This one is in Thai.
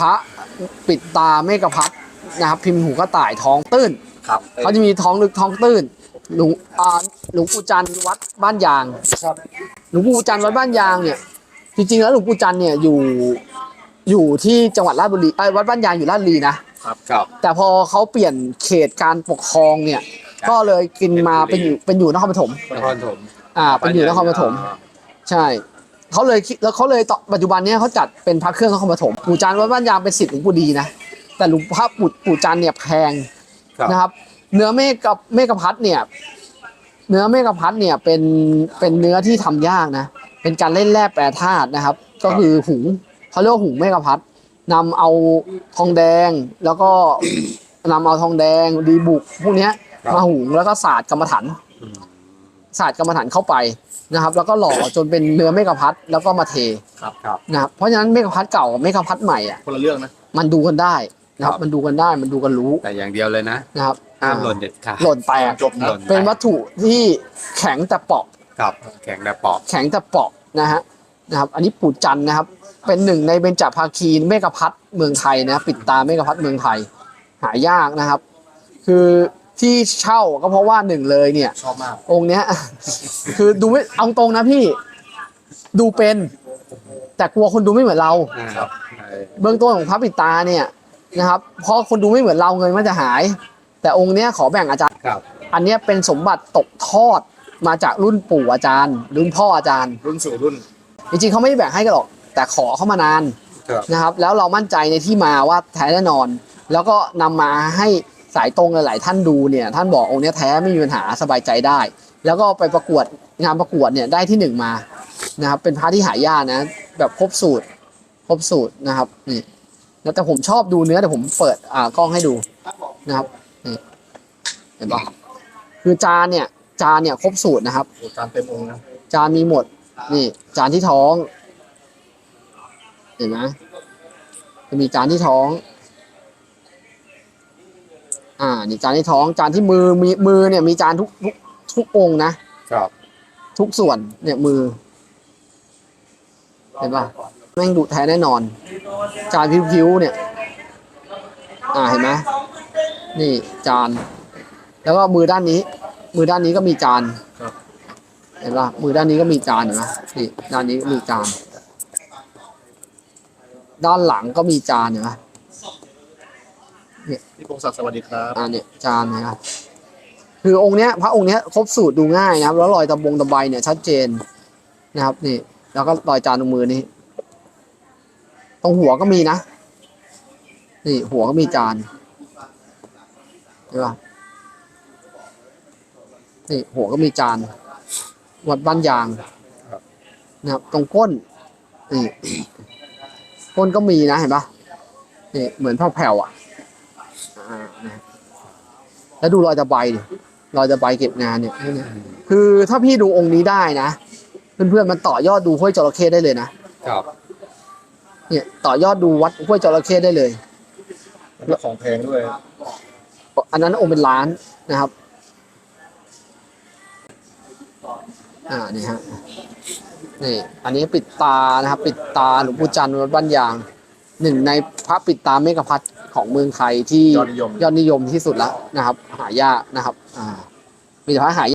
พระปิดตาเมฆพัดนะครับ พิมพ์หูกระต่ายท้องตื้นครับเขาจะมีท้องลึกท้องตื้นหลวงอ่าหลวงปู่จันทร์วัดบ้านยางครับหลวงปู่จันทร์วัดบ้านยางเนี่ย จริงๆแล้วหลวงปู่จันทร์เนี่ยอยู่อยู่ที่จังหวัดราชบุรีไอ้ยวัดบ้านยางอยู่ราชบุรีนะครับครับ แต่พอเขาเปลี่ยนเขตการปกครองเนี่ย ก็เลยกินมาเป็นอยู่เป็นอยู่นครปฐมนครปฐมอ่าเป็นอยู่นครปฐมใช่ เขาเลยคิดแล้วเขาเลยต่อปัจจุบันเนี้ยเขาจัดเป็นพระเครื่องนครปฐมปู่จันทร์วัดบ้านยางเป็นสิทธิ์หลวงปู่ดีนะแต่หลวงพระปู่ปู่จันทร์เนี่ยแพงครับ นะครับ เนื้อเมฆกับเมฆพัดเนี่ย เนื้อเมฆพัดเนี่ยเป็นเป็นเนื้อที่ทำยากนะเป็นการเล่นแร่แปรธาตุนะครับ ก็คือหุงเขาเรียกว่าหุงเมฆพัดนำเอาทองแดงแล้วก็ นำเอาทองแดงดีบุกพวกเนี้ยครับ มาหุงแล้วก็ศาสตร์กรรมฐานอืม ศาสตร์กรรมฐานเข้าไปนะครับ แล้วก็หล่อจนเป็นเนื้อเมฆพัดแล้วก็มาเทครับครับนะครับเพราะฉะนั้นเมฆพัดเก่ากับเมฆพัดใหม่อะคนละเรื่องนะ มันดูกันได้นะครับครับ มันดูกันได้มันดูกันรู้แต่อย่างเดียวเลยนะนะครับห้ามหล่อ่นเด็ดขาดหล่นแตกจบนะหล่นเป็นวัตถุที่แข็งแต่เปราะครับแข็งแต่ปอกแข็งแต่เปราะนะฮะนะครับ อันนี้ปู่จันทร์นะครับ เป็นหนึ่งในเบญจภาคีเมฆพัดเมืองไทยนะปิดตาเมฆพัดเมืองไทย หายากนะครับ คือ ที่เช่าก็เพราะว่าหนึ่งเลยเนี่ย ชอบมาก องค์เนี้ย คือดูไม่เอาตรงนะพี่ ดูเป็น แต่กลัวคนดูไม่เหมือนเราอ่าครับใช่เบื้องต้นของพระปิดตาเนี่ยนะครับเพราะคนดูไม่เหมือนเราเงินมันจะหาย แต่องค์เนี้ยขอแบ่งอาจารย์ ครับ อันเนี้ยเป็นสมบัติตกทอดมาจากรุ่นปู่อาจารย์ รุ่นพ่ออาจารย์ รุ่นสู่รุ่น จริงๆเขาไม่ได้แบ่งให้กันหรอก แต่ขอเข้ามานานครับ นะครับ แล้วเรามั่นใจในที่มาว่าแท้แน่นอน แล้วก็นำมาให้ สายตรงหลายๆท่านดูเนี่ยท่านบอกองค์เนี้ยแท้ไม่มีปัญหาสบายใจได้ แล้วก็ไปประกวดงานประกวดเนี่ยได้ที่หนึ่งมานะครับเป็นพระที่หายากนะ แบบครบสูตรครบสูตรนะครับนี่แล้วแต่ผมชอบดูเนื้อแต่ผมเปิดอ่ากล้องให้ดูนะครับนี่เห็นปะคือจานเนี่ยจานเนี่ยครบสูตรนะครับโอ้การเต็มองค์นะจานมีหมด นี่ จานที่ท้อง เห็นไหมจะมีจานที่ท้อง อ่านี่จานที่ท้องจานที่มือมีมือเนี่ยมีจานทุกทุกทุกองค์นะครับ ทุกส่วนเนี่ยมือ เห็นป่ะแม่งดุแท้แน่นอน จานผิวๆเนี่ย อ่าเห็นไหมนี่จาน แล้วก็มือด้านนี้ มือด้านนี้ก็มีจานครับ เห็นป่ะมือด้านนี้ก็มีจานเห็นไหมนี่ด้านนี้ก็มีจาน ด้านหลังก็มีจานเห็นไหม พี่พงศักดิ์สวัสดีครับอ่าเนี่ยจานนะครับคือองค์เนี้ยพระองค์เนี้ยครบสูตรดูง่ายนะครับ แล้วรอยตะบงตะไบเนี่ยชัดเจนนะครับนี่ แล้วก็รอยจานตรงมือนี่ตรงหัวก็มีนะ นี่หัวก็มีจานเห็นป่ะนี่หัวก็มีจาน วัดบ้านยางนะครับ ตรงก้นนี่ก้นก็มีนะเห็นปะนี่เหมือนแผ่วๆอะอ่านะ แล้วดูรอยตะไบดิรอยตะไบเก็บงานเนี่ยเนี่ยคือถ้าพี่ดูองค์นี้ได้นะเพื่อนๆมันต่อยอดดูห้วยจระเข้ได้เลยนะครับเนี่ยต่อยอดดูวัดห้วยจระเข้ได้เลยแล้วของแพงด้วย อันนั้นองค์เป็นล้านนะครับ อ่านี่ฮะนี่ อันนี้ปิดตานะครับ ปิดตาหลวงปู่จันทร์วัดบ้านยาง หนึ่งในพระปิดตาเมฆพัฒน์ของเมืองไทยที่ยอดนิยม ยอดนิยมที่สุดแล้วนะครับ หายากนะครับ อ่ามีแต่พระหาย